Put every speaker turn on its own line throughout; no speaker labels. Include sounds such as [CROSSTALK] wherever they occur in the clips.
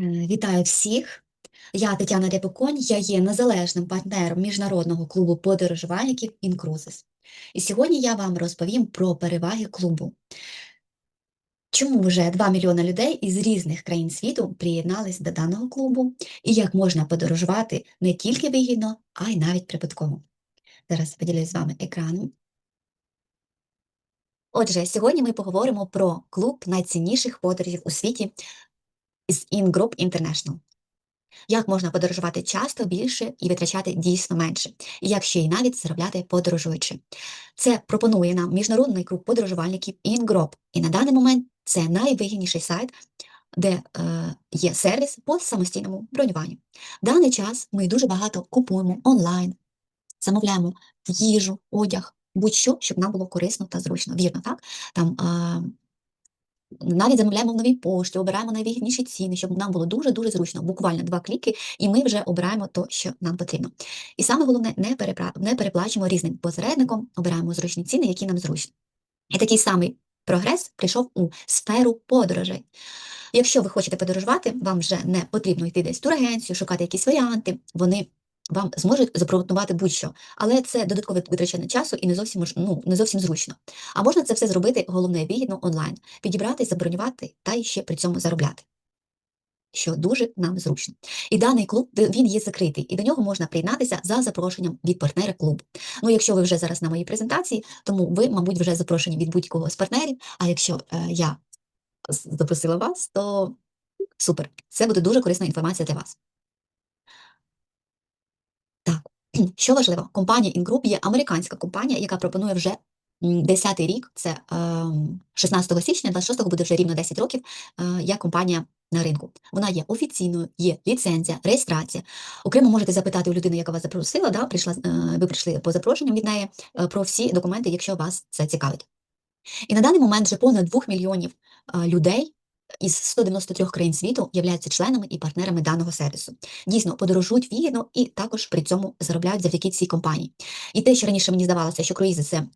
Вітаю всіх! Я Тетяна Рябоконь, я є незалежним партнером міжнародного клубу подорожувальників Incruises. І сьогодні я вам розповім про переваги клубу. Чому вже 2 мільйони людей із різних країн світу приєднались до даного клубу, і як можна подорожувати не тільки вигідно, а й навіть прибутково. Зараз поділюсь з вами екраном. Отже, сьогодні ми поговоримо про клуб найцінніших подорожів у світі з In-Group International. Як можна подорожувати часто більше і витрачати дійсно менше, і як ще й навіть заробляти подорожуючи. Це пропонує нам міжнародний клуб подорожувальників InGroup. І на даний момент це найвигідніший сайт, де е, є сервіс по самостійному бронюванню. В даний час ми дуже багато купуємо онлайн, замовляємо їжу, одяг, будь-що, щоб нам було корисно та зручно. Вірно, так? Там е, навіть замовляємо в новій пошті, обираємо найвигідніші ціни, щоб нам було дуже-дуже зручно. Буквально два кліки, і ми вже обираємо то, що нам потрібно. І саме головне, не, перепра... не переплачуємо різним посередником, обираємо зручні ціни, які нам зручні. І такий самий прогрес прийшов у сферу подорожей. Якщо ви хочете подорожувати, вам вже не потрібно йти десь в турагенцію, шукати якісь варіанти, вони вам зможуть запропонувати будь-що, але це додаткове витрачання часу і не зовсім ну, не зовсім зручно. А можна це все зробити головне вигідно онлайн, підібрати, забронювати та ще при цьому заробляти. Що дуже нам зручно. І даний клуб він є закритий, і до нього можна приєднатися за запрошенням від партнера клубу. Ну, якщо ви вже зараз на моїй презентації, тому ви, мабуть, вже запрошені від будь-кого з партнерів. А якщо е, я запросила вас, то супер. Це буде дуже корисна інформація для вас. Так, що важливо, компанія Ingroup є американська компанія, яка пропонує вже м, 10-й рік, це ем, 16 січня, 26-го буде вже рівно 10 років, е, як компанія на ринку. Вона є офіційною, є ліцензія, реєстрація. Окремо можете запитати у людини, яка вас запросила, да, прийшла, е, ви прийшли по запрошенням від неї, е, про всі документи, якщо вас це цікавить. І на даний момент вже понад 2 мільйонів людей із 193 країн світу являються членами і партнерами даного сервісу. Дійсно, подорожують вигідно і також при цьому заробляють завдяки цій компанії. І те, що раніше мені здавалося, що круїзи це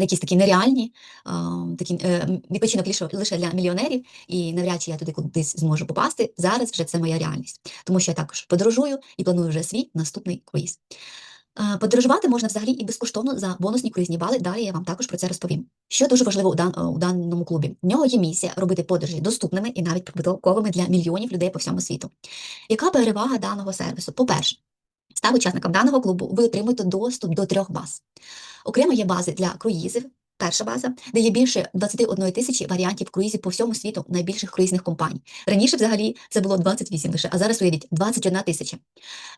якісь такі нереальні, такі, е, відпочинок лише для мільйонерів, і навряд чи я туди кудись зможу попасти. Зараз вже це моя реальність, тому що я також подорожую і планую вже свій наступний круїз. Е, Подорожувати можна взагалі і безкоштовно за бонусні круїзні бали. Далі я вам також про це розповім. Що дуже важливо у, дан, е, у даному клубі? В нього є місія робити подорожі доступними і навіть прибутковими для мільйонів людей по всьому світу. Яка перевага даного сервісу? По-перше, став учасником даного клубу, ви отримуєте доступ до трьох баз. Окремо є бази для круїзів. Перша база, де є більше 21 тисячі варіантів круїзів по всьому світу найбільших круїзних компаній. Раніше, взагалі, це було 28 лише, а зараз уявіть 21 тисяча.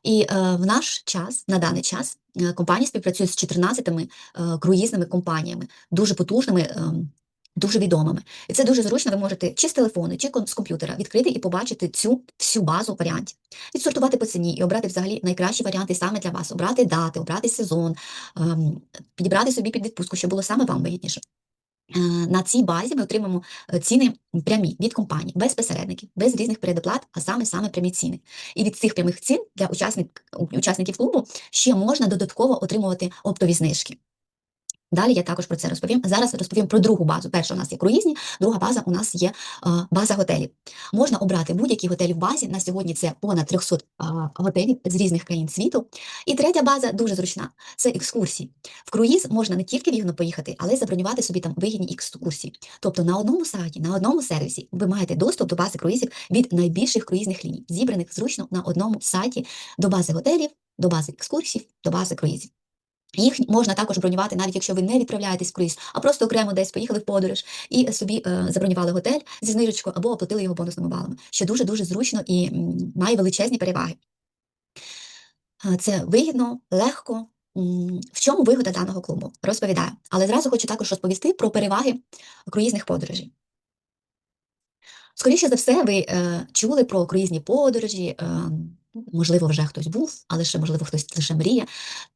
І е, в наш час, на даний час, е, компанія співпрацює з 14 е, круїзними компаніями, дуже потужними, е, дуже відомими. І це дуже зручно. Ви можете чи з телефону, чи з комп'ютера відкрити і побачити цю всю базу варіантів, відсортувати по ціні і обрати взагалі найкращі варіанти саме для вас, обрати дати, обрати сезон, ем, підібрати собі під відпустку, щоб було саме вам вигідніше. Е, На цій базі ми отримаємо е, ціни прямі від компаній, без посередників, без різних передоплат, а саме саме прямі ціни. І від цих прямих цін для учасник, учасників клубу ще можна додатково отримувати оптові знижки. Далі я також про це розповім. Зараз розповім про другу базу. Перша у нас є круїзні, друга база у нас є е, база готелів. Можна обрати будь-які готелі в базі. На сьогодні це понад 300 е, готелів з різних країн світу. І третя база дуже зручна це екскурсії. В круїз можна не тільки вігно поїхати, але й забронювати собі там вигідні екскурсії. Тобто на одному сайті, на одному сервісі ви маєте доступ до бази круїзів від найбільших круїзних ліній, зібраних зручно на одному сайті до бази готелів, до бази екскурсій, до бази круїзів. Їх можна також бронювати, навіть якщо ви не відправляєтесь в круїз, а просто окремо десь поїхали в подорож і собі е, забронювали готель зі знижечкою або оплатили його бонусними балами, що дуже дуже зручно і має величезні переваги. Е, Це вигідно, легко. В чому вигода даного клубу? Розповідаю. Але зразу хочу також розповісти про переваги круїзних подорожей. Скоріше за все, ви е, чули про круїзні подорожі. Е, можливо, вже хтось був, але ще, можливо, хтось лише мріє.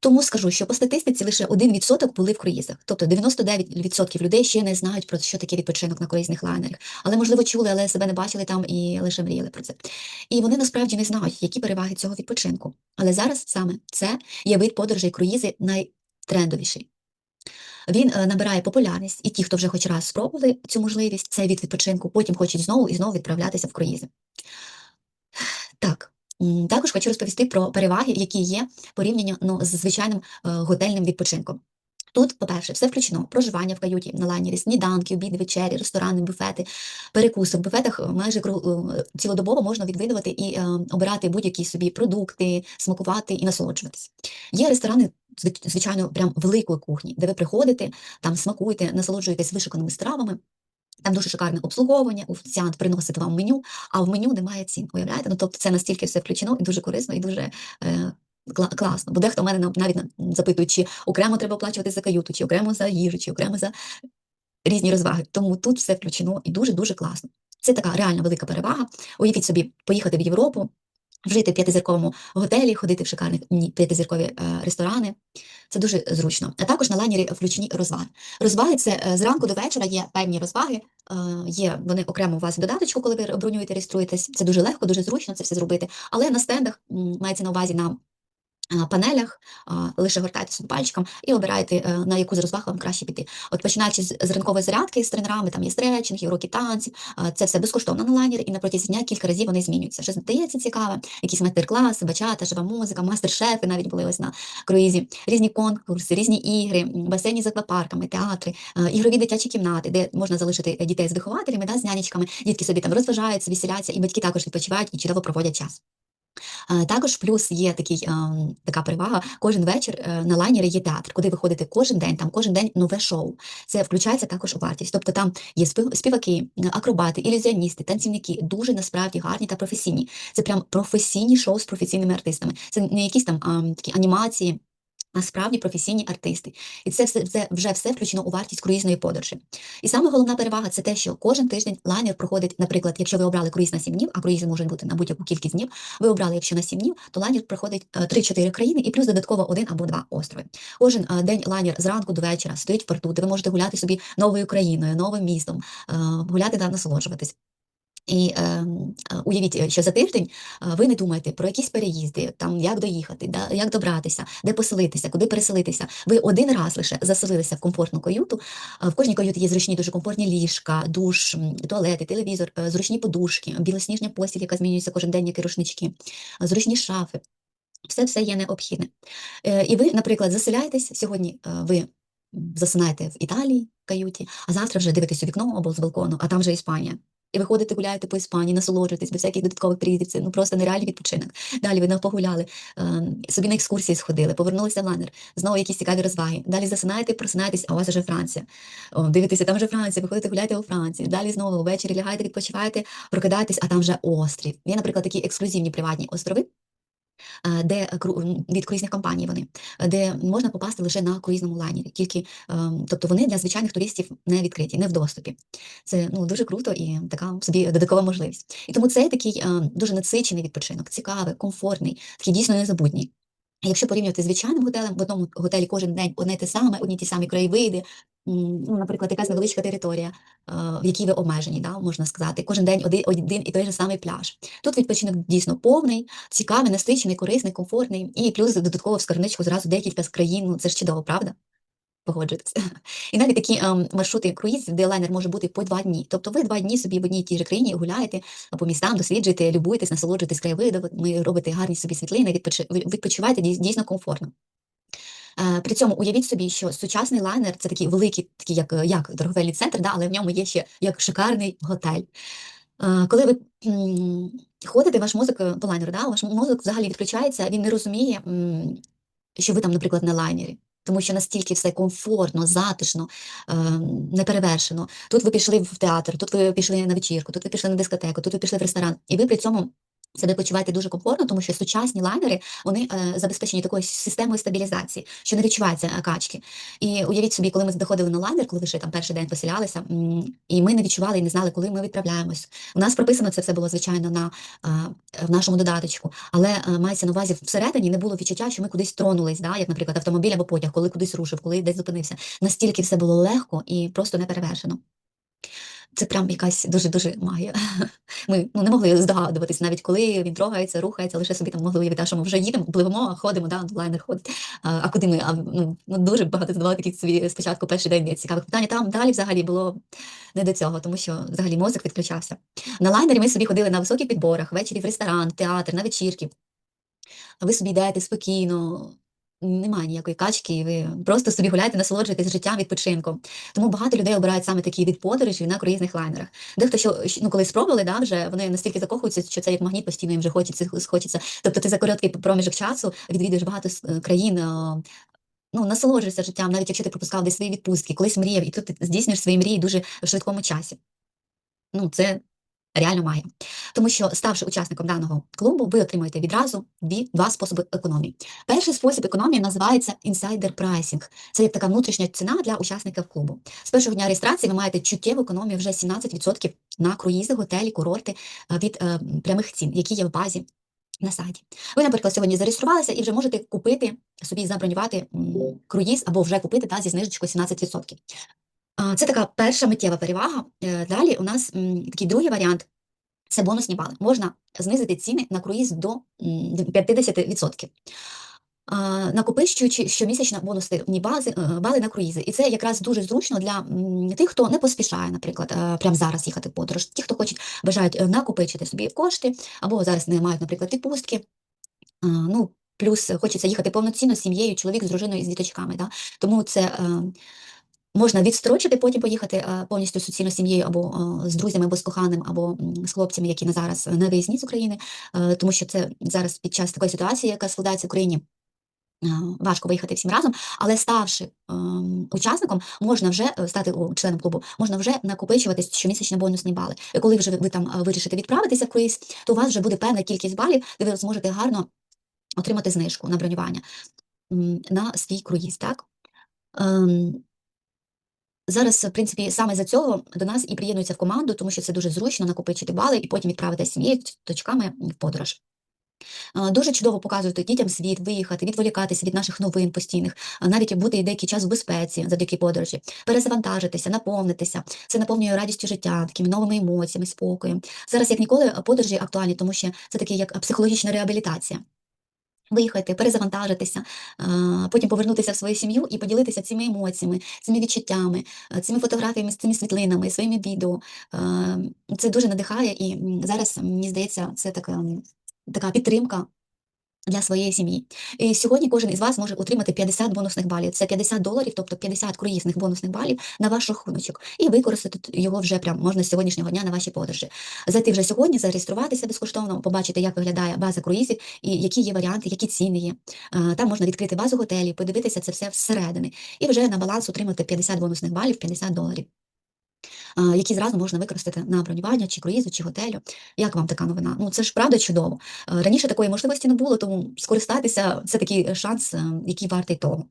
Тому скажу, що по статистиці лише 1% були в круїзах. Тобто 99% людей ще не знають про що таке відпочинок на круїзних лайнерах. Але, можливо, чули, але себе не бачили там і лише мріяли про це. І вони насправді не знають, які переваги цього відпочинку. Але зараз саме це є вид подорожей круїзи найтрендовіший. Він е, набирає популярність, і ті, хто вже хоч раз спробували цю можливість, цей від відпочинку, потім хочуть знову і знову відправлятися в круїзи. Так, також хочу розповісти про переваги, які є порівняно ну, з звичайним е, готельним відпочинком. Тут, по-перше, все включено: проживання в каюті на лайнері, сніданки, обіди, вечері, ресторани, буфети, перекуси. В буфетах е, майже е, цілодобово можна відвідувати і е, обирати будь-які собі продукти, смакувати і насолоджуватись. Є ресторани, звичайно, прям великої кухні, де ви приходите, там смакуєте, насолоджуєтесь вишуканими стравами. Там дуже шикарне обслуговування, офіціант приносить вам меню, а в меню немає цін. Уявляєте? Ну тобто це настільки все включено і дуже корисно, і дуже е, класно. Бо дехто в мене навіть на- запитує, чи окремо треба оплачувати за каюту, чи окремо за їжу, чи окремо за різні розваги. Тому тут все включено і дуже дуже класно. Це така реально велика перевага. Уявіть собі, поїхати в Європу, жити в п'ятизірковому готелі, ходити в шикарні п'ятизіркові е, ресторани. Це дуже зручно. А також на лайнері включені розваги. Розваги це е, зранку до вечора є певні розваги. е, Є вони окремо у вас в додаточку, коли ви бронюєте, реєструєтесь. Це дуже легко, дуже зручно це все зробити. Але на стендах мається на увазі на панелях, лише гортайте пальчиком і обираєте, е, на яку з розваг вам краще піти. От починаючи з, ранкової зарядки з тренерами, там є стретчинг, уроки танців, це все безкоштовно на лайнері, і на протязі дня кілька разів вони змінюються. Що здається цікаве, якісь майстер-класи, бачата, жива музика, мастер-шефи навіть були ось на круїзі, різні конкурси, різні ігри, басейні з аквапарками, театри, е, ігрові дитячі кімнати, де можна залишити е, дітей з вихователями, да, з нянечками. Дітки собі там розважаються, веселяться, і батьки також відпочивають і чудово проводять час. Е, Також плюс є такий, ем, така перевага. Кожен вечір е, на лайнері є театр, куди ви ходите кожен день, там кожен день нове шоу. Це включається також у вартість. Тобто там є співаки, е, акробати, ілюзіоністи, танцівники, дуже насправді гарні та професійні. Це прям професійні шоу з професійними артистами. Це не якісь там такі анімації. А справді професійні артисти, і це все це вже все включено у вартість круїзної подорожі. І саме головна перевага це те, що кожен тиждень лайнер проходить, наприклад, якщо ви обрали круїз на 7 днів, а круїзи можуть бути на будь-яку кількість днів. Ви обрали, якщо на 7 днів, то лайнер проходить е, 3-4 країни і плюс додатково один або два острови. Кожен е, день лайнер зранку до вечора стоїть в порту, де ви можете гуляти собі новою країною, новим містом, е, гуляти та насолоджуватись. І е, е, уявіть, е, що за тиждень е, ви не думаєте про якісь переїзди, там як доїхати, да, як добратися, де поселитися, куди переселитися. Ви один раз лише заселилися в комфортну каюту. е, В кожній каюті є зручні, дуже комфортні ліжка, душ, туалети, телевізор, зручні подушки, білосніжня постіль, яка змінюється кожен день, як і рушнички, зручні шафи. Все все є необхідне. Е, І ви, наприклад, заселяєтесь сьогодні. Ви засинаєте в Італії в каюті, а завтра вже дивитесь у вікно або з балкону, а там вже Іспанія. І ви ходите, гуляєте по Іспанії, насолоджуєтесь без всяких додаткових приїздів. Це ну просто нереальний відпочинок. Далі ви погуляли, е, собі на екскурсії сходили, повернулися в ланер, знову якісь цікаві розваги. Далі засинаєте, просинаєтесь, а у вас вже Франція. О, дивитеся, там вже Франція, виходите, гуляєте у Франції. Далі знову ввечері лягаєте, відпочиваєте, прокидаєтесь, а там вже острів. Є, наприклад, такі ексклюзивні приватні острови, де від круїзних компаній вони, е, де можна попасти лише на круїзному лайнері. Тільки, ем, тобто вони для звичайних туристів не відкриті, не в доступі. Це ну, дуже круто і така собі додаткова можливість. І тому це такий е, дуже насичений відпочинок, цікавий, комфортний, такий дійсно незабутній. Якщо порівнювати з звичайним готелем, в одному готелі кожен день одне те саме, одні ті самі краєвиди, ну, наприклад, якась невеличка територія, е, в якій ви обмежені, да, можна сказати, кожен день один, один і той же самий пляж. Тут відпочинок дійсно повний, цікавий, насичений, корисний, комфортний, і плюс додатково в скарбничку зразу декілька з країн. Ну, це ж чудово, правда? Погоджуєтеся. І навіть такі ем, маршрути круїзів, де лайнер може бути по два дні. Тобто ви два дні собі в одній і тій же країні гуляєте по містам, досліджуєте, любуєтесь, насолоджуєтесь краєвидами, робите гарні собі світлини, відпочи- відпочиваєте дійсно комфортно. Е, При цьому уявіть собі, що сучасний лайнер це такий великий, такий як, е, як торговельний центр, да, але в ньому є ще як шикарний готель. Е, Коли ви ходите, ваш мозок по лайнеру, да, ваш мозок взагалі відключається, він не розуміє, що ви там, наприклад, на лайнері. Тому що настільки все комфортно, затишно, е, неперевершено. Тут ви пішли в театр, тут ви пішли на вечірку, тут ви пішли на дискотеку, тут ви пішли в ресторан, і ви при цьому себе почуваєте дуже комфортно, тому що сучасні лайнери вони е, забезпечені такою системою стабілізації, що не відчуваються е, качки. І уявіть собі, коли ми доходили на лайнер, коли ви ще там перший день поселялися, і ми не відчували і не знали, коли ми відправляємось. У нас прописано це все було звичайно на е, в нашому додаточку, але е, мається на увазі всередині не було відчуття, що ми кудись тронулись, да, як, наприклад, автомобіль або потяг, коли кудись рушив, коли десь зупинився. Настільки все було легко і просто неперевершено. Це прям якась дуже-дуже магія. [LAUGHS] Ми ну, не могли здогадуватись, навіть коли він трогається, рухається, лише собі там могли уявити, що ми вже їдемо, пливемо, ходимо, да, лайнер ходить. А, а куди ми? А, ну, ну, дуже багато задавали такі собі спочатку перший день цікавих питань. Там далі взагалі було не до цього, тому що взагалі мозок відключався. На лайнері ми собі ходили на високих підборах, ввечері в ресторан, в театр, на вечірки. А Ви собі йдете спокійно, немає ніякої качки, і ви просто собі гуляєте, насолоджуєтесь життям, відпочинком. Тому багато людей обирають саме такі від подорожі на круїзних лайнерах. Дехто що ну, коли спробували, да, вже вони настільки закохуються, що це як магніт постійно їм вже хочеться, хочеться. Тобто ти за короткий проміжок часу відвідуєш багато е, країн. е, Ну, насолоджуєшся життям, навіть якщо ти пропускав десь свої відпустки, колись мріяв, і тут ти здійснюєш свої мрії дуже в швидкому часі. Ну, це реально має. Тому що, ставши учасником даного клубу, ви отримуєте відразу дві, два способи економії. Перший спосіб економії називається інсайдер прайсінг. Це як така внутрішня ціна для учасників клубу. З першого дня реєстрації ви маєте чуттєву економію вже 17% на круїзи, готелі, курорти е, від е, прямих цін, які є в базі. На сайті. Ви, наприклад, сьогодні зареєструвалися і вже можете купити собі забронювати круїз або вже купити та зі знижечкою 17%. Це така перша миттєва перевага. Е, Далі у нас такий другий варіант це бонусні бали. Можна знизити ціни на круїз до 50%. А, Накопичуючи щомісячно бонусні бази, е, бали на круїзи. І це якраз дуже зручно для тих, хто не поспішає, наприклад, е, прямо зараз їхати в подорож. Ті, хто хочуть, бажають накопичити собі кошти, або зараз не мають, наприклад, відпустки. Ну, плюс хочеться їхати повноцінно з сім'єю, чоловік з дружиною і з діточками. Да? Тому це можна відстрочити, потім поїхати е, повністю суцільно сім'єю або е, з друзями, або з коханим, або з хлопцями, які на зараз не виїзні з України, е, тому що це зараз під час такої ситуації, яка складається в Україні. е, Важко виїхати всім разом, але ставши учасником, можна вже е, стати членом клубу, можна вже накопичувати щомісячні бонусні бали. І коли вже ви, там е, вирішите відправитися в круїз, то у вас вже буде певна кількість балів, де ви зможете гарно отримати знижку на бронювання на свій круїз. Так? Ем, Зараз, в принципі, саме за цього до нас і приєднуються в команду, тому що це дуже зручно накопичити бали і потім відправити сім'єю з дочками в подорож. Дуже чудово показувати дітям світ, виїхати, відволікатися від наших новин постійних, навіть бути деякий час в безпеці завдяки подорожі, перезавантажитися, наповнитися. Це наповнює радістю життя, такими новими емоціями, спокоєм. Зараз як ніколи подорожі актуальні, тому що це таке як психологічна реабілітація. Виїхати, перезавантажитися, потім повернутися в свою сім'ю і поділитися цими емоціями, цими відчуттями, цими фотографіями, цими світлинами, своїми відео. Це дуже надихає, і зараз мені здається, це така, така підтримка. Для своєї сім'ї. І сьогодні кожен із вас може отримати 50 бонусних балів. Це 50 доларів, тобто 50 круїзних бонусних балів на ваш рахуночок. І використати його вже прям можна з сьогоднішнього дня на ваші подорожі. Зайти вже сьогодні, зареєструватися безкоштовно, побачити, як виглядає база круїзів і які є варіанти, які ціни є. Там можна відкрити базу готелів, подивитися це все всередини. І вже на баланс отримати 50 бонусних балів, 50 доларів. Які зразу можна використати на бронювання чи круїзу, чи готелю. Як вам така новина? Ну це ж правда чудово. Е, Раніше такої можливості не було, тому скористатися це такий шанс, е, який вартий того.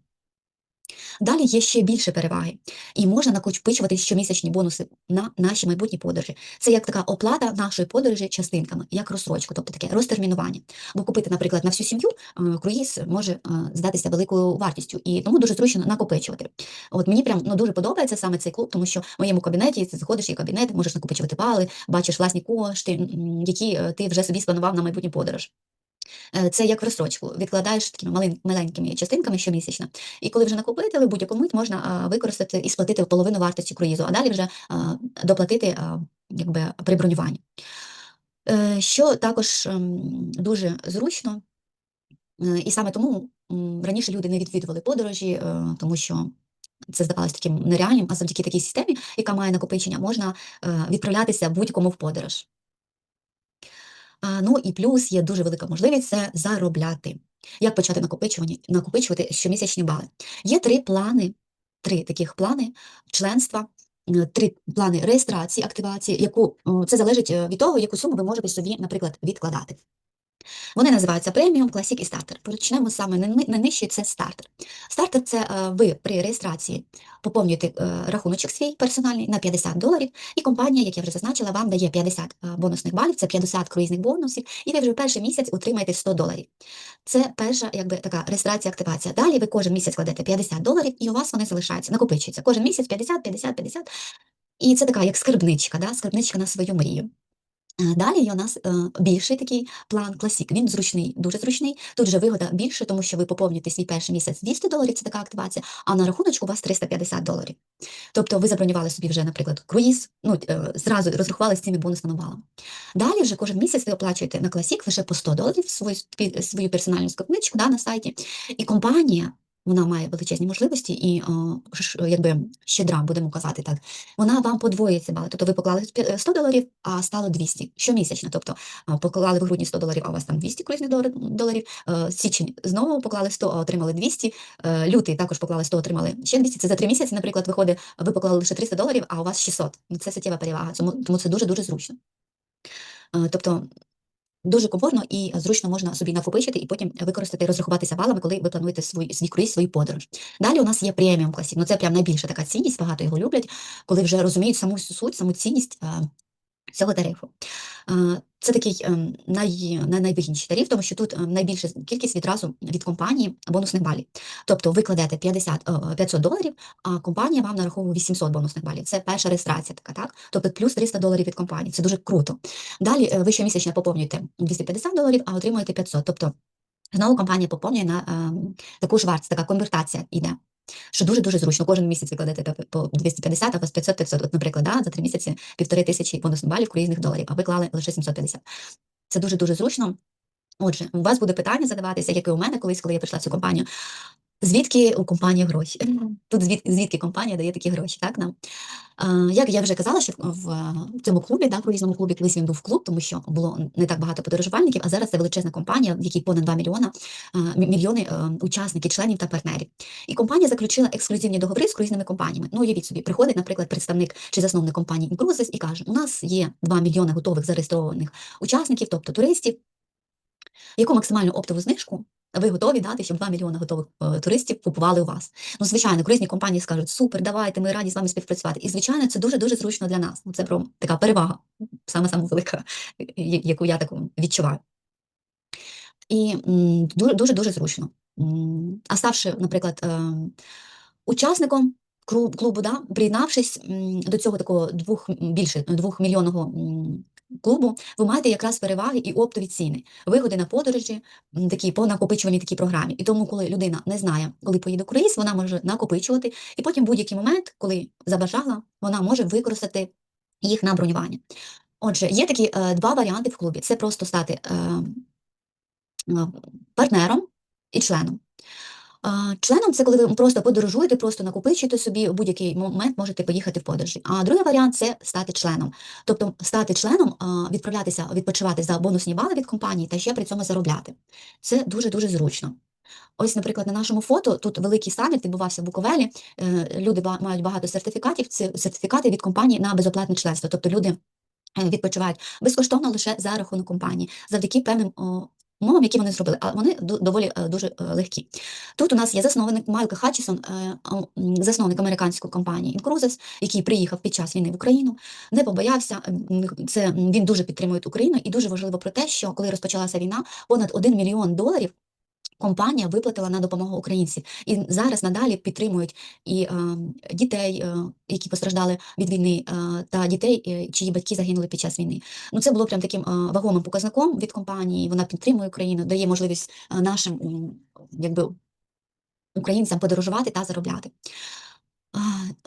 Далі є ще більше переваги, і можна накопичувати щомісячні бонуси на наші майбутні подорожі. Це як така оплата нашої подорожі частинками, як розсрочку, тобто таке розтермінування. Бо купити, наприклад, на всю сім'ю е, круїз може е, здатися великою вартістю, і тому дуже зручно накопичувати. От мені прям ну дуже подобається саме цей клуб, тому що в моєму кабінеті ти заходиш і кабінет, можеш накопичувати бали, бачиш власні кошти, які е, ти вже собі спланував на майбутню подорож. Е, Це як в розстрочку, відкладаєш такими маленькими частинками щомісячно. І коли вже накопили, в будь-яку мить можна використати і сплатити половину вартості круїзу, а далі вже доплатити якби, при бронюванні. Е, Що також ем, дуже зручно, е, і саме тому раніше люди не відвідували подорожі, тому що це здавалося таким нереальним, а завдяки такій системі, яка має накопичення, можна відправлятися будь-кому в подорож. Ну і плюс є дуже велика можливість це заробляти. Як почати накопичування, накопичувати щомісячні бали? Є три плани, три таких плани членства, три плани реєстрації, активації, яку це залежить е, від того, яку суму ви можете собі, наприклад, відкладати. Вони називаються преміум, класік і стартер. Почнемо саме найни- найнижчий це стартер. Стартер це е, ви при реєстрації поповнюєте е, рахуночок свій персональний на 50 доларів, і компанія, як я вже зазначила, вам дає 50 е, бонусних балів, це 50 круїзних бонусів, і ви вже перший місяць отримаєте 100 доларів. Це перша якби така реєстрація, активація. Далі ви кожен місяць кладете 50 доларів, і у вас вони залишаються, накопичуються. Кожен місяць 50, 50, 50. І це така як скарбничка, да? скарбничка на свою мрію. Е, Далі у нас е, більший такий план класік. Він зручний, дуже зручний. Тут вже вигода більше, тому що ви поповнюєте свій перший місяць 200 доларів, це така активація, а на рахуночку у вас 350 доларів. Тобто ви забронювали собі вже, наприклад, круїз, ну е, зразу розрахували з цими бонусними балами. Далі вже кожен місяць ви оплачуєте на класік лише по 100 доларів свою, свою персональну скарбничку да, на сайті. І компанія. Вона має величезні можливості і о, якби щедра, будемо казати так. Вона вам подвоїть ці. Тобто ви поклали спі- 100 доларів, а стало 200 щомісячно. Тобто поклали в грудні 100 доларів, а у вас там 200 круїзних доларів. Е, Січень знову поклали 100, а отримали 200. Е, Лютий також поклали 100, отримали ще 200. Це за три місяці, наприклад, виходить, ви поклали лише 300 доларів, а у вас 600. Ну, Це суттєва перевага, тому, це дуже-дуже зручно. Е, Тобто Дуже комфортно і зручно можна собі накопичити і потім використати, розрахуватися балами, коли ви плануєте свій, свій круїз, свою подорож. Далі у нас є преміум класів. Ну це прям найбільша така цінність, багато його люблять, коли вже розуміють саму суть, саму цінність а, цього тарифу. Е, Це такий ем, най, най, найвигідніший тариф, тому що тут ем, найбільша кількість відразу від компанії бонусних балів. Тобто ви кладете 50, е, 500 доларів, а компанія вам нараховує 800 бонусних балів. Це перша реєстрація така, так? Тобто плюс 300 доларів від компанії. Це дуже круто. Далі е, ви щомісячно поповнюєте 250 доларів, а отримуєте 500. Тобто знову компанія поповнює на ем, таку ж вартість, така конвертація йде. Що дуже-дуже зручно. Кожен місяць ви кладете по- по 250, а у вас 500-500. От, наприклад, да, за три місяці півтори тисячі бонусних балів круїзних доларів, а ви клали лише 750. Це дуже-дуже зручно. Отже, у вас буде питання задаватися, як і у мене колись, коли я прийшла в цю компанію. Звідки у компанії гроші? Тут звід, звідки компанія дає такі гроші, так нам? Е, Як я вже казала, що в, цьому клубі, да, круїзному клубі, колись він був клуб, тому що було не так багато подорожувальників, а зараз це величезна компанія, в якій понад 2 мільйона, е, мільйони е, учасників, членів та партнерів. І компанія заключила ексклюзивні договори з круїзними компаніями. Ну, уявіть собі, приходить, наприклад, представник чи засновник компанії Incruises і каже: у нас є 2 мільйони готових зареєстрованих учасників, тобто туристів, яку максимальну оптову знижку ви готові дати, щоб 2 мільйони готових е, туристів купували у вас. Ну, звичайно, круїзні компанії скажуть, супер, давайте, ми раді з вами співпрацювати. І, звичайно, це дуже-дуже зручно для нас. Ну, це про така перевага, саме саме велика, яку я таку відчуваю. І дуже дуже дуже зручно. А ставши, наприклад, е, учасником клубу, да, приєднавшись до цього такого двох більше двохмільйонного клубу, ви маєте якраз переваги і оптові ціни, вигоди на подорожі, такі по накопичуваній такій програмі. І тому, коли людина не знає, коли поїде круїз, вона може накопичувати, і потім будь-який момент, коли забажала, вона може використати їх на бронювання. Отже, є такі е, два варіанти в клубі: це просто стати е, партнером і членом. Членом це коли ви просто подорожуєте, просто накопичуєте собі, в будь-який момент можете поїхати в подорожі. А другий варіант це стати членом. Тобто стати членом, відправлятися, відпочивати за бонусні бали від компанії та ще при цьому заробляти. Це дуже-дуже зручно. Ось, наприклад, на нашому фото тут великий саміт відбувався в Буковелі. Е, Люди мають багато сертифікатів. Це сертифікати від компанії на безоплатне членство. Тобто люди е, відпочивають безкоштовно лише за рахунок компанії, завдяки певним о, умовам, які вони зробили, а вони доволі е, дуже е, легкі. Тут у нас є засновник Майкл Хатчісон, е, засновник американської компанії Incruises, який приїхав під час війни в Україну, не побоявся. Це він дуже підтримує Україну, і дуже важливо про те, що коли розпочалася війна, понад 1 мільйон доларів. Компанія виплатила на допомогу українців і зараз надалі підтримують і е, дітей, е, які постраждали від війни, е, та дітей, е, чиї батьки загинули під час війни. Ну це було прям таким е, вагомим показником від компанії. Вона підтримує Україну, дає можливість е, нашим якби українцям подорожувати та заробляти.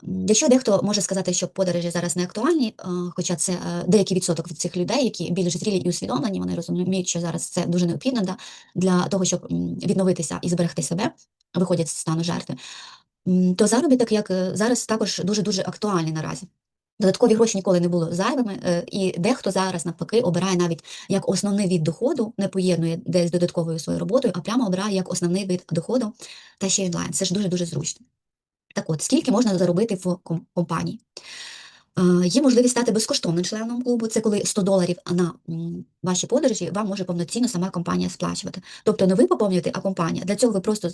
Якщо дехто може сказати, що подорожі зараз не актуальні, хоча це е, деякий відсоток від цих людей, які більш зрілі і усвідомлені, вони розуміють, що зараз це дуже необхідно да, для того, щоб відновитися і зберегти себе, виходять з стану жертви, то заробіток як е, зараз також дуже-дуже актуальний наразі. Додаткові гроші ніколи не були зайвими, е, і дехто зараз навпаки обирає навіть як основний від доходу, не поєднує десь з додатковою своєю роботою, а прямо обирає як основний вид доходу та ще й онлайн. Це ж дуже-дуже зручно. Так от, скільки можна заробити в компанії? Е, Є можливість стати безкоштовним членом клубу. Це коли 100 доларів на ваші подорожі вам може повноцінно сама компанія сплачувати. Тобто не ви поповнюєте, а компанія. Для цього ви просто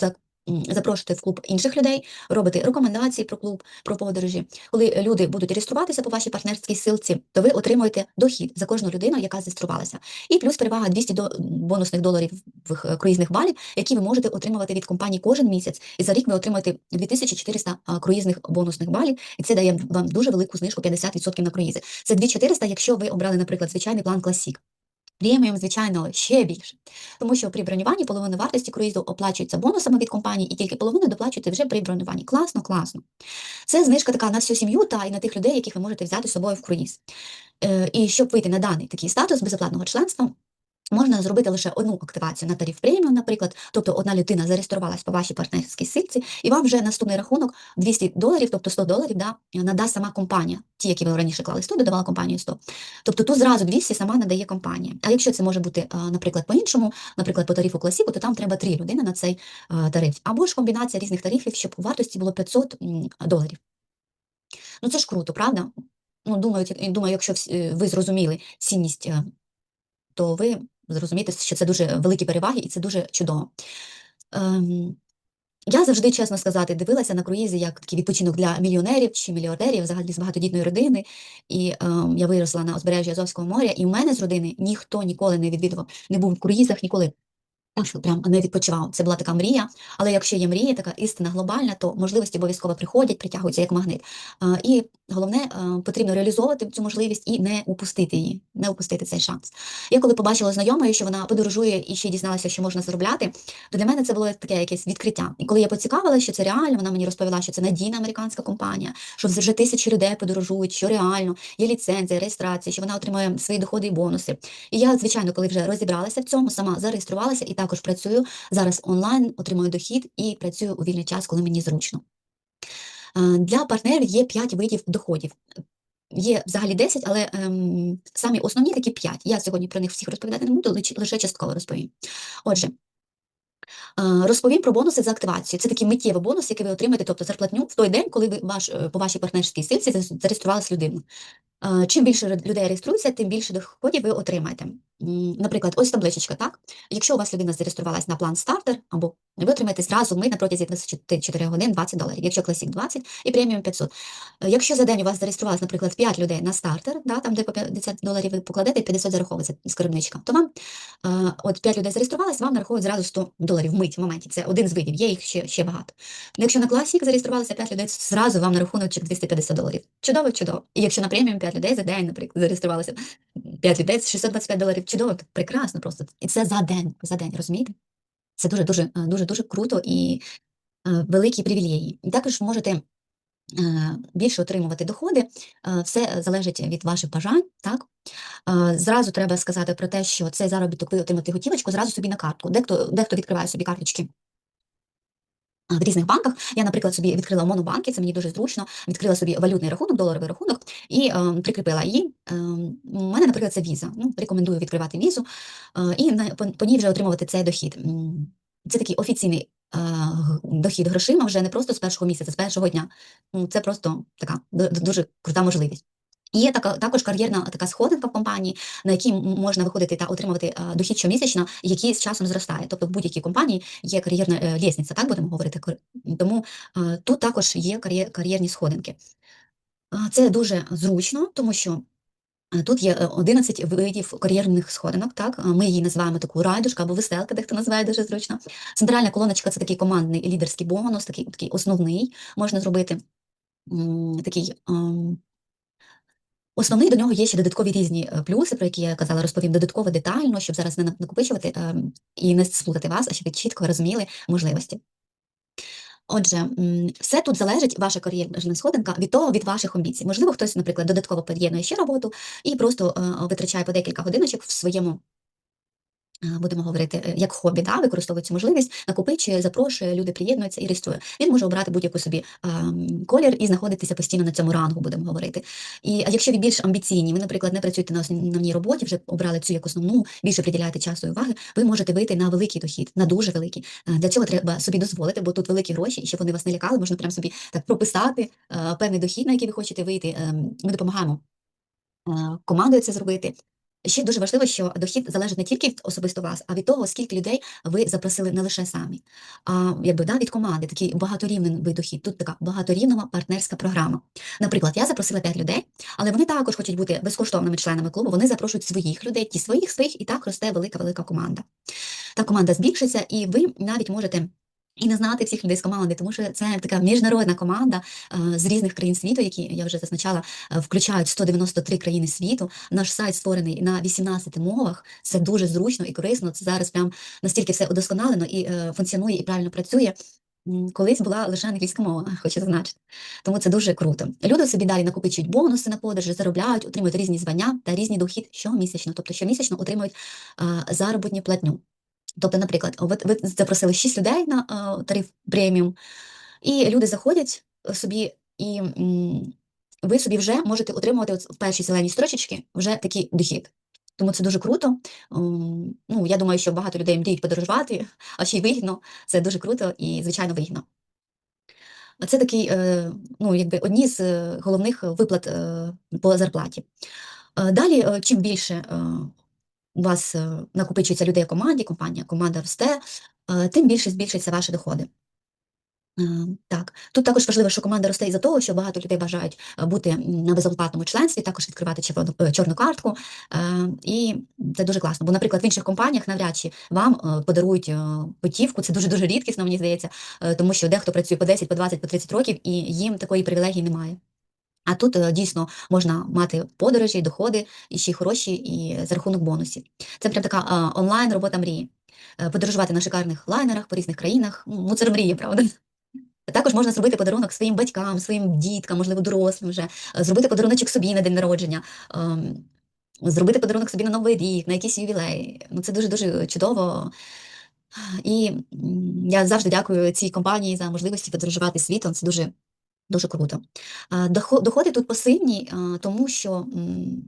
за, м, запрошуєте в клуб інших людей, робите рекомендації про клуб, про подорожі. Коли люди будуть реєструватися по вашій партнерській силці, то ви отримуєте дохід за кожну людину, яка зареєструвалася. І плюс перевага 200 до... бонусних доларів е, круїзних балів, які ви можете отримувати від компанії кожен місяць. І за рік ви отримаєте 2400 а, круїзних бонусних балів, і це дає вам дуже велику знижку 50% на круїзи. Це 2400, якщо ви обрали, наприклад, звичайний план Classic. Преміум, звичайно, ще більше, тому що при бронюванні половина вартості круїзу оплачується бонусами від компанії, і тільки половину доплачуєте вже при бронюванні. Класно, класно. Це знижка така на всю сім'ю та і на тих людей, яких ви можете взяти з собою в круїз. Е, І щоб вийти на даний такий статус безоплатного членства, Можна зробити лише одну активацію на тариф преміум, наприклад, тобто одна людина зареєструвалась по вашій партнерській сильці, і вам вже наступний рахунок 200 доларів, тобто 100 доларів, да, надасть сама компанія. Ті, які ви раніше клали 100, додавала компанію 100. Тобто тут зразу 200 сама надає компанія. А якщо це може бути, наприклад, по-іншому, наприклад, по тарифу класіку, то там треба 3 людини на цей тариф. Або ж комбінація різних тарифів, щоб у вартості було 500 доларів. Ну це ж круто, правда? Ну, думаю, думаю, якщо е, ви зрозуміли цінність, е, то ви зрозуміти, що це дуже великі переваги і це дуже чудово. Ем, я завжди, чесно сказати, дивилася на круїзи як такий відпочинок для мільйонерів чи мільярдерів, взагалі з багатодітної родини. І ем, я виросла на узбережжі Азовського моря, і в мене з родини ніхто ніколи не відвідував, не був в круїзах ніколи. Так, прям не відпочивав. Це була така мрія. Але якщо є мрія, така істина глобальна, то можливості обов'язково приходять, притягуються як магнит. І головне, потрібно реалізовувати цю можливість і не упустити її, не упустити цей шанс. Я коли побачила знайомою, що вона подорожує і ще дізналася, що можна заробляти, то для мене це було таке якесь відкриття. І коли я поцікавила, що це реально, вона мені розповіла, що це надійна американська компанія, що вже тисячі людей подорожують, що реально є ліцензія, реєстрація, що вона отримує свої доходи і бонуси. І я, звичайно, коли вже розібралася в цьому, сама зареєструвалася і також працюю зараз онлайн, отримую дохід і працюю у вільний час, коли мені зручно. Для партнерів є 5 видів доходів. Є взагалі 10, але ем, самі основні такі 5. Я сьогодні про них всіх розповідати не буду, лише частково розповім. Отже, розповім про бонуси за активацію. Це такий миттєвий бонус, який ви отримаєте, тобто зарплатню в той день, коли ви ваш, е, по вашій партнерській силці зареєструвалися людину. Чим більше людей реєструється, тим більше доходів ви отримаєте. Наприклад, ось табличечка, так? Якщо у вас людина зареєструвалась на план стартер, або ви отримаєте зразу ми на протязі 24 годин 20 доларів, якщо класік 20 і преміум 500. Якщо за день у вас зареєструвалось, наприклад, 5 людей на стартер, да, там де по 50 доларів ви покладете, 50 зараховується скарбничка, то вам от 5 людей зареєструвалось, вам нараховують зразу 100 доларів вмить в моменті. Це один з видів, є їх ще ще багато. Якщо на класік зареєструвалося 5 людей, зразу вам на рахунок 250 доларів. Чудово, чудово. І якщо на преміум 5 людей за день, наприклад, зареєструвалося 5 людей, 625 доларів. Чудово, прекрасно просто. І це за день, за день, розумієте? Це дуже дуже дуже дуже круто і е, великі привілеї. І також можете е, більше отримувати доходи, е, все залежить від ваших бажань. Так е, зразу треба сказати про те, що цей заробіток ви отримати готівочку зразу собі на картку. Дехто дехто відкриває собі карточки в різних банках. Я, наприклад, собі відкрила монобанки, це мені дуже зручно, відкрила собі валютний рахунок, доларовий рахунок і е, прикріпила її. Е, у мене, наприклад, це віза. Ну, Рекомендую відкривати візу е, і на, по, по ній вже отримувати цей дохід. Це такий офіційний е, дохід грошима вже не просто з першого місяця, з першого дня. Ну, Це просто така дуже крута можливість. Є така також кар'єрна така сходинка в компанії, на якій можна виходити та отримувати а, дохід щомісячно, який з часом зростає. Тобто в будь-якій компанії є кар'єрна е, лісниця, так будемо говорити. Тому а, тут також є кар'єр, кар'єрні сходинки. Це дуже зручно, тому що. Тут є 11 е, видів кар'єрних сходинок, так ми її називаємо таку райдушка або веселка, дехто називає дуже зручно. Центральна колоночка це такий командний лідерський бонус, такий такий основний можна зробити такий Основний до нього є ще додаткові різні е, плюси, про які я казала, розповім додатково детально, щоб зараз не накопичувати ем, і не сплутати вас, а щоб ви чітко розуміли можливості. Отже, все тут залежить, ваша кар'єрна сходинка від того, від ваших амбіцій. Можливо, хтось, наприклад, додатково під'єднує ще роботу і просто е, витрачає по декілька годиночок в своєму будемо говорити, е, як хобі, да, використовує цю можливість, накопичує, запрошує, люди приєднуються і реєструє. Він може обрати будь-яку собі а, колір і знаходитися постійно на цьому рангу, будемо говорити. І а якщо ви більш амбіційні, ви, наприклад, не працюєте на основній роботі, вже обрали цю як основну, більше приділяєте часу і уваги, ви можете вийти на великий дохід, на дуже великий. Для цього треба собі дозволити, бо тут великі гроші, і щоб вони вас не лякали, можна прямо собі так прописати певний дохід, на який ви хочете вийти. Ем, ми допомагаємо командою це зробити. Ще дуже важливо, що дохід залежить не тільки від особисто вас, а від того, скільки людей ви запросили не лише самі, а якби да, від команди, такий багаторівневий дохід. Тут така багаторівнова партнерська програма. Наприклад, я запросила 5 людей, але вони також хочуть бути безкоштовними членами клубу. Вони запрошують своїх людей, ті своїх своїх, і так росте велика велика команда. Та команда збільшиться, і ви навіть можете. І не знати всіх людей з команди, тому що це така міжнародна команда е, з різних країн світу, які я вже зазначала, е, включають 193 країни світу. Наш сайт створений на 18 мовах. Це дуже зручно і корисно. Це зараз прям настільки все удосконалено і е, функціонує і правильно працює. Колись була лише англійська мова, [LAUGHS] хочу зазначити. Тому це дуже круто. Люди собі далі накопичують бонуси на подорожі, заробляють, отримують різні звання та різні дохід щомісячно. Тобто щомісячно отримують заробітну платню. Тобто, наприклад, ви, запросили 6 людей на е, тариф преміум, і люди заходять собі, і ви собі вже можете отримувати от в першій зеленій строчечці вже такий дохід. Тому це дуже круто. М, Ну, я думаю, що багато людей мріють подорожувати, а ще й вигідно. Це дуже круто і, звичайно, вигідно. Це такий, е, ну, якби одні з е, головних виплат е, по зарплаті. Е, Далі, е, чим більше е, у вас е, накопичується людей в команді, компанія, команда росте, е, тим більше збільшаться ваші доходи. Е, Так, тут також важливо, що команда росте із-за того, що багато людей бажають бути на безоплатному членстві, також відкривати чорну картку. І це дуже класно. Бо, наприклад, в інших компаніях навряд чи вам подарують путівку. Це дуже дуже рідкісно, мені здається, тому що дехто працює по 10, по 20, по 30 років, і їм такої привілегії немає. А тут е, дійсно можна мати подорожі, доходи і ще й хороші, і за рахунок бонусів. Це прям така онлайн робота мрії. Е, Подорожувати на шикарних лайнерах по різних країнах. Ну, це ж мрія, правда? Також можна зробити подарунок своїм батькам, своїм діткам, можливо, дорослим вже, е, зробити подаруночок собі на день народження, ем, зробити подарунок собі на Новий рік, на якийсь ювілей. Ну, це дуже-дуже чудово. І я завжди дякую цій компанії за можливості подорожувати світом. Це дуже Дуже круто. Доходи тут пасивні, тому що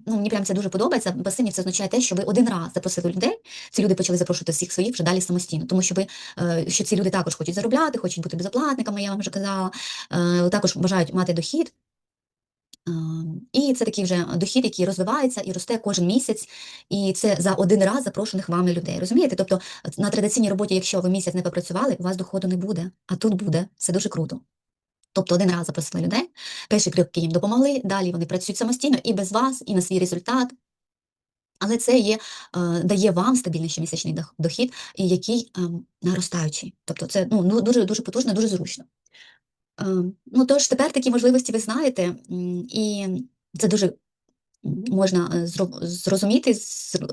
ну, мені прям це дуже подобається. Пасивні це означає те, що ви один раз запросили людей, ці люди почали запрошувати всіх своїх вже далі самостійно, тому що ви е, що ці люди також хочуть заробляти, хочуть бути безоплатниками, я вам вже казала, е, також бажають мати дохід. І це такий вже дохід, який розвивається і росте кожен місяць, і це за один раз запрошених вами людей. Розумієте? Тобто на традиційній роботі, якщо ви місяць не попрацювали, у вас доходу не буде, а тут буде. Це дуже круто. Тобто один раз запросили людей, перші кроки їм допомогли, далі вони працюють самостійно і без вас, і на свій результат. Але це є, е, дає вам стабільний щомісячний дохід, який ем, наростаючий. Тобто це ну, ну, дуже, дуже потужно, дуже зручно. Ем, ну, тож тепер такі можливості ви знаєте, і це дуже можна е, зрозуміти,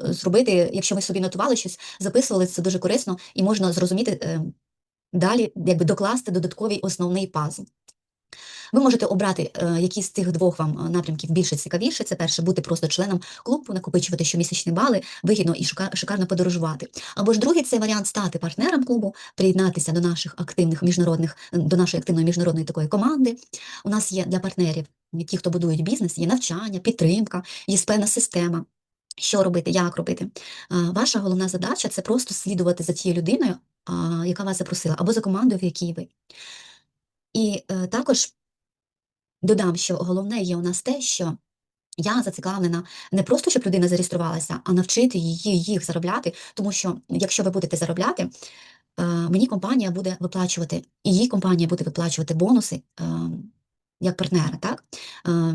зробити, якщо ви собі нотували щось, записували, це дуже корисно, і можна зрозуміти далі, якби докласти додатковий основний пазл. Ви можете обрати, е, які з цих двох вам е, напрямків більше цікавіше. Це перше бути просто членом клубу, накопичувати щомісячні бали, вигідно і шика- шикарно подорожувати. Або ж другий це варіант стати партнером клубу, приєднатися до наших активних міжнародних, до нашої активної міжнародної такої команди. У нас є для партнерів, ті, хто будують бізнес, є навчання, підтримка, є певна система. Що робити, як робити? Е, Ваша головна задача це просто слідувати за тією людиною, яка вас запросила, або за командою, в якій ви. І також Додам, що головне є у нас те, що я зацікавлена не просто, щоб людина зареєструвалася, а навчити її їх заробляти, тому що якщо ви будете заробляти, е, мені компанія буде виплачувати, і їй компанія буде виплачувати бонуси е, як партнера, так? Е,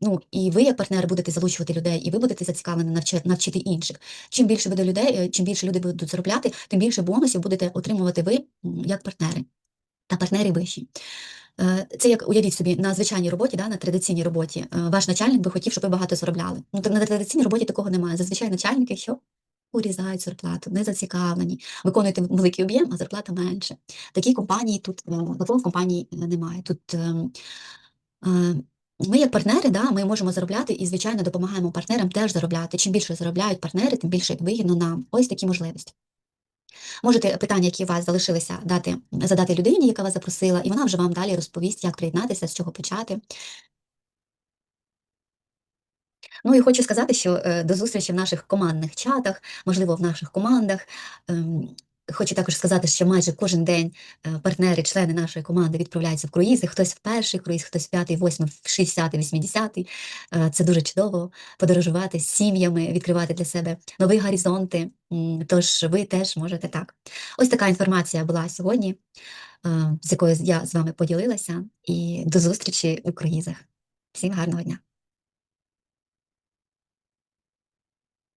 Ну, і ви, як партнер, будете залучувати людей, і ви будете зацікавлені навчити, навчити інших. Чим більше буде людей, чим більше люди будуть заробляти, тим більше бонусів будете отримувати ви як партнери та партнери вищі. Е, Це як уявіть собі на звичайній роботі, да, на традиційній роботі. е, Ваш начальник би хотів, щоб ви багато заробляли. Ну так на традиційній роботі такого немає. Зазвичай начальники що? Урізають зарплату, не зацікавлені, виконуєте великий об'єм, а зарплата менше. Такі компанії тут е, такого в компанії немає. Тут ми, як партнери, да, ми можемо заробляти і, звичайно, допомагаємо партнерам теж заробляти. Чим більше заробляють партнери, тим більше вигідно нам. Ось такі можливості. Можете питання, які у вас залишилися, дати, задати людині, яка вас запросила, і вона вже вам далі розповість, як приєднатися, з чого почати. Ну і хочу сказати, що е, до зустрічі в наших командних чатах, можливо, в наших командах. Хочу також сказати, що майже кожен день е, партнери, члени нашої команди відправляються в круїзи. Хтось в перший круїз, хтось в п'ятий, восьмий, в шістдесятий, вісімдесятий. Е, Це дуже чудово подорожувати з сім'ями, відкривати для себе нові горизонти. Тож ви теж можете так. Ось така інформація була сьогодні, е, з якою я з вами поділилася. І до зустрічі у круїзах. Всім гарного дня!